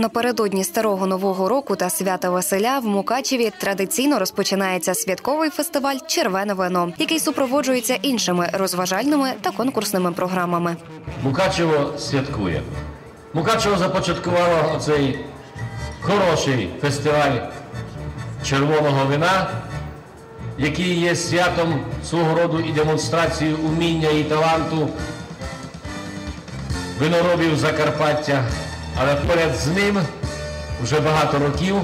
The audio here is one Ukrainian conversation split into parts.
Напередодні старого нового року та свята Василя в Мукачеві традиційно розпочинається святковий фестиваль Червене вино, який супроводжується іншими розважальними та конкурсними програмами. Мукачево святкує. Мукачево започаткувало оцей хороший фестиваль червоного вина, який є святом свого роду і демонстрацією уміння і таланту виноробів Закарпаття. Але поряд з ним вже багато років,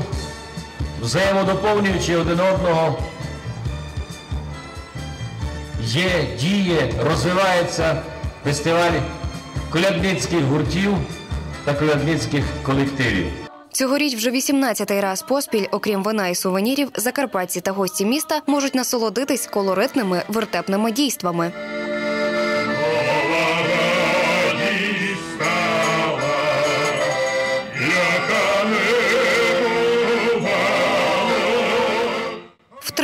взаємодоповнюючи один одного, є, діє, розвивається фестиваль колядницьких гуртів та колядницьких колективів. Цьогоріч вже 18-й раз поспіль, окрім вина і сувенірів, закарпатці та гості міста можуть насолодитись колоритними вертепними дійствами.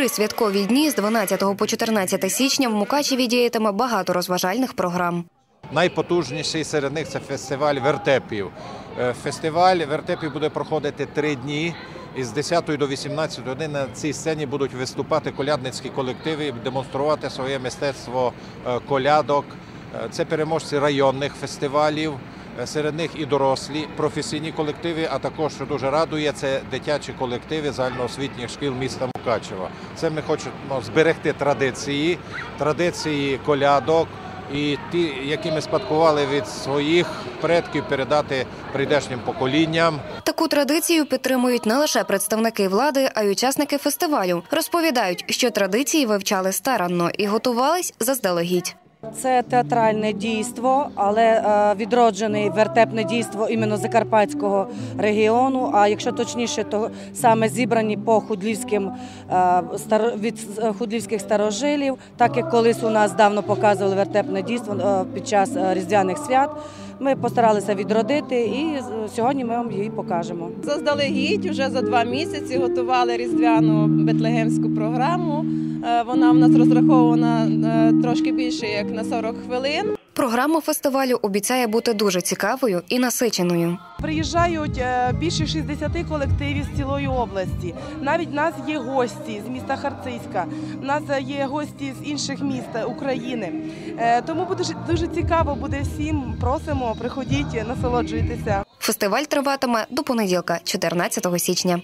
Три святкові дні з 12 по 14 січня в Мукачеві діятиме багато розважальних програм. Найпотужніший серед них це фестиваль вертепів. Е, Фестиваль вертепів буде проходити три дні. Із 10 до 18 години на цій сцені будуть виступати колядницькі колективи і демонструвати своє мистецтво е, колядок. Е, Це переможці районних фестивалів. Е, Серед них і дорослі професійні колективи, а також що дуже радує, це дитячі колективи загальноосвітніх шкіл міста Мукачева. Це ми хочемо зберегти традиції, традиції колядок і ті, які ми спадкували від своїх предків, передати прийдешнім поколінням. Таку традицію підтримують не лише представники влади, а й учасники фестивалю. Розповідають, що традиції вивчали старанно і готувались заздалегідь. Це театральне дійство, але е, відроджене вертепне дійство іменно Закарпатського регіону. А якщо точніше, то саме зібрані по худлівським е, від е, худлівських старожилів, так як колись у нас давно показували вертепне дійство під час різдвяних свят. Ми постаралися відродити, і сьогодні ми вам її покажемо. Заздалегідь вже за два місяці готували різдвяну бетлегемську програму. Е, Вона в нас розрахована е, трошки більше як на 40 хвилин. Програма фестивалю обіцяє бути дуже цікавою і насиченою. Приїжджають е, більше 60 колективів з цілої області. Навіть в нас є гості з міста Харциська, в нас є гості з інших міст України. Тому буде дуже цікаво буде всім. Просимо, приходіть, насолоджуйтеся. Фестиваль триватиме до понеділка, 14 січня.